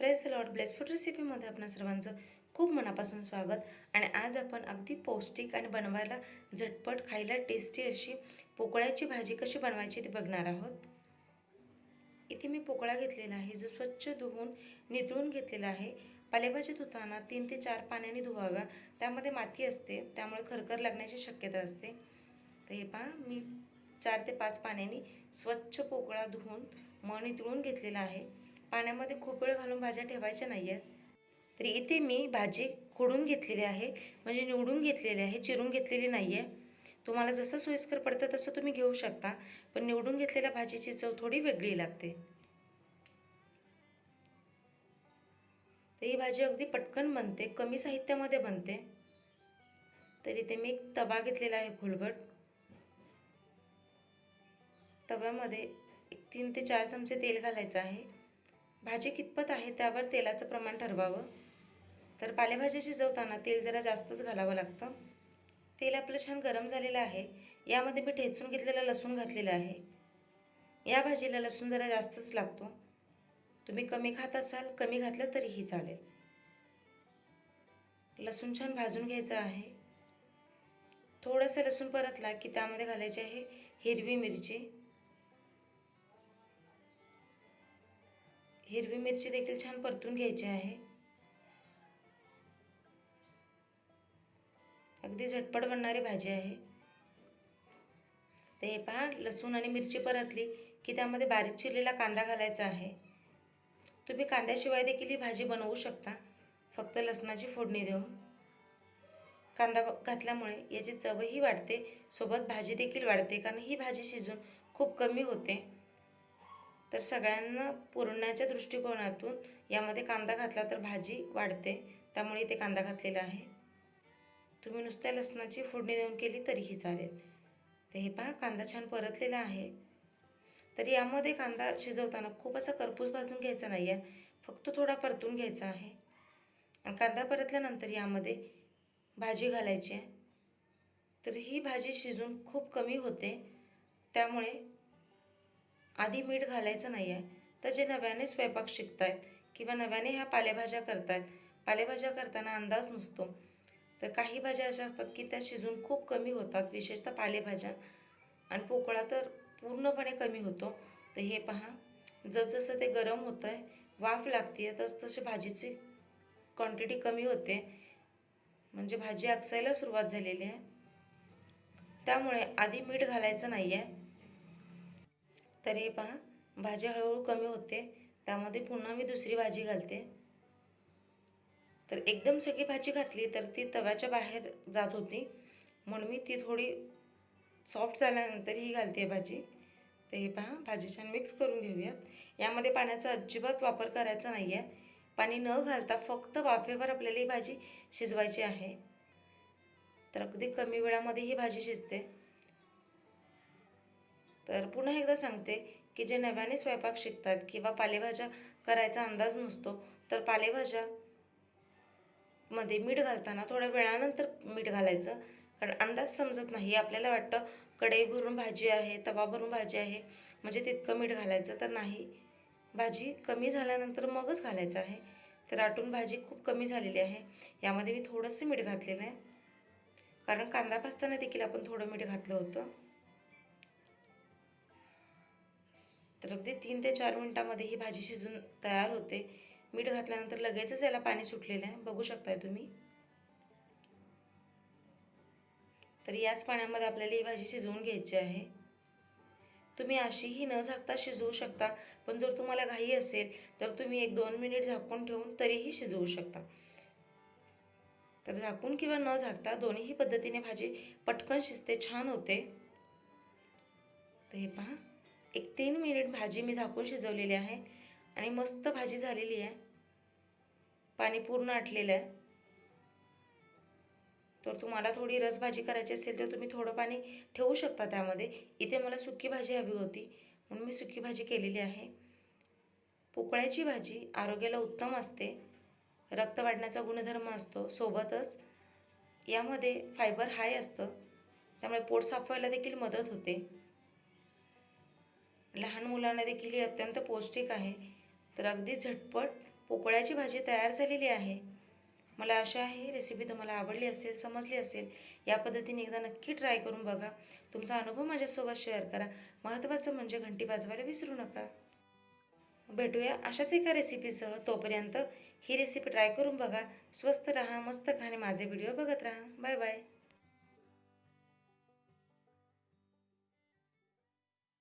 Press the lord bless रेसिपीमध्ये आपणा सर्वांचं खूप मनापासून स्वागत. आणि आज आपण अगदी पौष्टिक आणि बनवायला झटपट खायला टेस्टी अशी पोकळ्याची भाजी कशी बनवायची ती बघणार आहोत. इथे मी पोकळा घेतलेला आहे जो स्वच्छ धुवून नितळून घेतलेला आहे. पालेभाजी धुताना तीन ते चार पाण्याने धुवाव्या. त्यामध्ये माती असते त्यामुळे खरखर लागण्याची शक्यता असते. तर हे पहा मी चार ते पाच पाण्याने स्वच्छ पोकळा धुवून मग नितळून घेतलेला आहे. पाण्यामध्ये खूप वेळ घालून भाज्या ठेवायच्या नाही आहेत तरी इथे मी भाजी खोडून घेतलेली आहे. म्हणजे निवडून घेतलेली आहे चिरून घेतलेली नाही आहे तुम्हाला जसं सोयीस्कर पडतं तसं तुम्ही घेऊ शकता. पण निवडून घेतलेल्या भाजीची चव थोडी वेगळी लागते. तर ही भाजी अगदी पटकन बनते कमी साहित्यामध्ये बनते. तर इथे मी एक तवा घेतलेला आहे खोलगट. तव्यामध्ये एक तीन ते चार चमचे तेल घालायचं आहे. भाजी कितपत आहे त्यावर तेलाचं प्रमाण ठरवावं? तर पालेभाज्या शिजवताना तेल जरा जास्तच घालावं लागतं. तेल आपलं छान गरम झालेलं आहे. यामध्ये मी ठेचून घेतलेला लसूण घातलेला आहे. या भाजीला लसूण जरा जास्तच लागतो. तुम्ही कमी खात असाल कमी घातलं तरीही चालेल. लसूण छान भाजून घ्यायचं आहे. थोडंसं लसूण परतला की त्यामध्ये घालायची आहे हिरवी मिरची. हिरवी मिरची देखील छान परतून घ्यायची आहे. अगदी झटपट बनणारी भाजी आहे. तर हे पहा लसूण आणि मिरची परतली की त्यामध्ये बारीक चिरलेला कांदा घालायचा आहे. तुम्ही कांद्याशिवाय देखील ही भाजी बनवू शकता. फक्त लसणाची फोडणी देऊन. कांदा घातल्यामुळे याची चवही वाढते. सोबत भाजी देखील वाढते कारण ही भाजी शिजून खूप कमी होते. तर सगळ्यांना पुरण्याच्या दृष्टिकोनातून यामध्ये कांदा घातला तर भाजी वाढते. त्यामुळे इथे कांदा घातलेला आहे. तुम्ही नुसत्या लसणाची फोडणी देऊन केली तरीही चालेल. तर हे पहा कांदा छान परतलेला आहे. तर यामध्ये कांदा शिजवताना खूप असा करपूस भाजून घ्यायचा नाही आहे. फक्त थोडा परतून घ्यायचा आहे. आणि कांदा परतल्यानंतर यामध्ये भाजी घालायची आहे. तर ही भाजी शिजून खूप कमी होते. त्यामुळे आधी मीठ घालायचं नाही आहे तर जे नव्याने स्वयंपाक शिकत आहेत किंवा नव्याने ह्या पालेभाज्या करतायत पालेभाज्या करताना अंदाज नसतो. तर काही भाज्या अशा असतात की त्या शिजून खूप कमी होतात विशेषतः पालेभाज्या. आणि पोकळा तर पूर्णपणे कमी होतो. तर हे पहा जसजसं ते गरम होतं आहे वाफ लागते आहे तसतशी भाजीची क्वांटिटी कमी होते. म्हणजे भाजी अकसायला सुरुवात झालेली आहे. त्यामुळे आधी मीठ घालायचं नाही आहे तर हे पहा भाजी हळूहळू कमी होते. त्यामध्ये पुन्हा मी दुसरी भाजी घालते. तर एकदम सगळी भाजी घातली तर ती तव्याच्या बाहेर जात होती. म्हणून मी ती थोडी सॉफ्ट झाल्यानंतर ही घालते भाजी. तर हे पहा भाजी छान मिक्स करून घेऊयात. यामध्ये पाण्याचा अजिबात वापर करायचा नाही आहे पाणी न घालता फक्त वाफेवर आपल्याला ही भाजी शिजवायची आहे. तर अगदी कमी वेळामध्ये ही भाजी शिजते. तर पुन्हा एकदा सांगते की जे नव्याने स्वयंपाक शिकतात किंवा पालेभाज्या करायचा अंदाज नसतो तर पालेभाज्या मध्ये मीठ घालताना थोड्या वेळानंतर मीठ घालायचं. कारण अंदाज समजत नाही. आपल्याला वाटतं कढई भरून भाजी आहे तवा भरून भाजी आहे म्हणजे तितकं मीठ घालायचं तर नाही. भाजी कमी झाल्यानंतर मगच घालायचं आहे. तर आटून भाजी खूप कमी झालेली आहे. यामध्ये मी थोडंसं मीठ घातलेलं आहे. कारण कांदा भाजताना देखील आपण थोडं मीठ घातलं होतं. तर अगदी तीन ते चार मिनटामध्ये ही भाजी शिजून तयार होते. मीठ घातल्यानंतर लगेचच याला पाणी सुटलेलं आहे. बघू शकताय तुम्ही. तर याच पाण्यामध्ये आपल्याला ही भाजी शिजवून घ्यायची आहे. तुम्ही अशीही न झाकता शिजवू शकता पण जर तुम्हाला घाई असेल तर तुम्ही एक दोन मिनिट झाकून ठेवून तरीही शिजवू शकता. तर झाकून किंवा न झाकता दोन्हीही पद्धतीने भाजी पटकन शिजते छान होते. तर हे पहा. एक तीन मिनिट भाजी मी झाकून शिजवलेली आहे आणि मस्त भाजी झालेली आहे. पाणी पूर्ण आटलेलं आहे. तर तुम्हाला थोडी रसभाजी करायची असेल तर तुम्ही थोडं पाणी ठेवू शकता त्यामध्ये. इथे मला सुकी भाजी हवी होती म्हणून मी सुकी भाजी केलेली आहे. पोकळ्याची भाजी आरोग्याला उत्तम असते. रक्त वाढण्याचा गुणधर्म असतो सोबतच यामध्ये फायबर हाय असतं. त्यामुळे पोट साफ व्हायला देखील मदत होते. लहान मुलांना देखील ही अत्यंत पौष्टिक आहे. तर अगदी झटपट पोकळ्याची भाजी तयार झालेली आहे. मला आशा आहे ही रेसिपी तुम्हाला आवडली असेल समजली असेल या पद्धतीने एकदा नक्की ट्राय करून बघा. तुमचा अनुभव माझ्यासोबत शेअर करा. महत्त्वाचं म्हणजे घंटी वाजवायला विसरू नका. भेटूया अशाच एका रेसिपीसह तोपर्यंत ही रेसिपी ट्राय करून बघा. स्वस्त राहा मस्त खाणे माझे व्हिडिओ बघत राहा. Bye bye